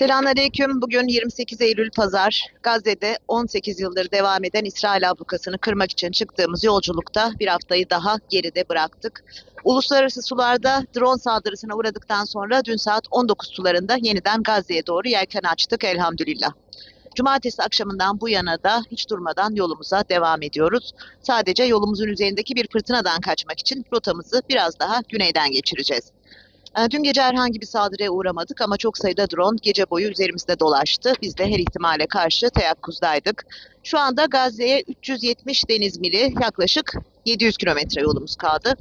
Selamünaleyküm. Bugün 28 Eylül Pazar. Gazze'de 18 yıldır devam eden İsrail ablukasını kırmak için çıktığımız yolculukta bir haftayı daha geride bıraktık. Uluslararası sularda drone saldırısına uğradıktan sonra dün saat 19 sularında yeniden Gazze'ye doğru yelken açtık elhamdülillah. Cumartesi akşamından bu yana da hiç durmadan yolumuza devam ediyoruz. Sadece yolumuzun üzerindeki bir fırtınadan kaçmak için rotamızı biraz daha güneyden geçireceğiz. E, Dün gece herhangi bir saldırıya uğramadık ama çok sayıda drone gece boyu üzerimizde dolaştı. Biz de her ihtimale karşı teyakkuzdaydık. Şu anda Gazze'ye 370 deniz mili yaklaşık 700 kilometre yolumuz kaldı.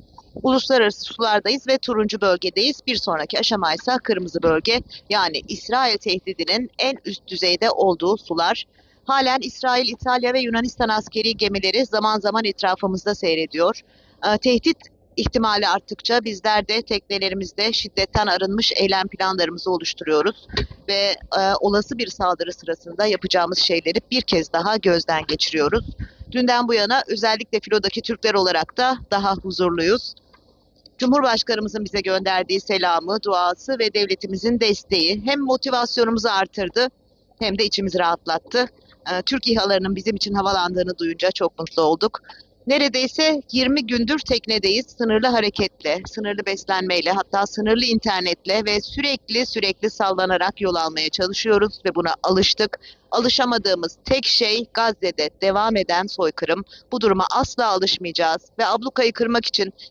Uluslararası sulardayız ve turuncu bölgedeyiz. Bir sonraki aşama ise kırmızı bölge yani İsrail tehdidinin en üst düzeyde olduğu sular. Halen İsrail, İtalya ve Yunanistan askeri gemileri zaman zaman etrafımızda seyrediyor. E, Tehdit ihtimali arttıkça bizler de teknelerimizde şiddetten arınmış eylem planlarımızı oluşturuyoruz ve e, olası bir saldırı sırasında yapacağımız şeyleri bir kez daha gözden geçiriyoruz. Dünden bu yana özellikle filodaki Türkler olarak da daha huzurluyuz. Cumhurbaşkanımızın bize gönderdiği selamı, duası ve devletimizin desteği hem motivasyonumuzu artırdı hem de içimizi rahatlattı. E, Türk İHA'larının bizim için havalandığını duyunca çok mutlu olduk. Neredeyse 20 gündür teknedeyiz. Sınırlı hareketle, sınırlı beslenmeyle, hatta sınırlı internetle ve sürekli sürekli sallanarak yol almaya çalışıyoruz ve buna alıştık. Alışamadığımız tek şey Gazze'de devam eden soykırım. Bu duruma asla alışmayacağız ve ablukayı kırmak için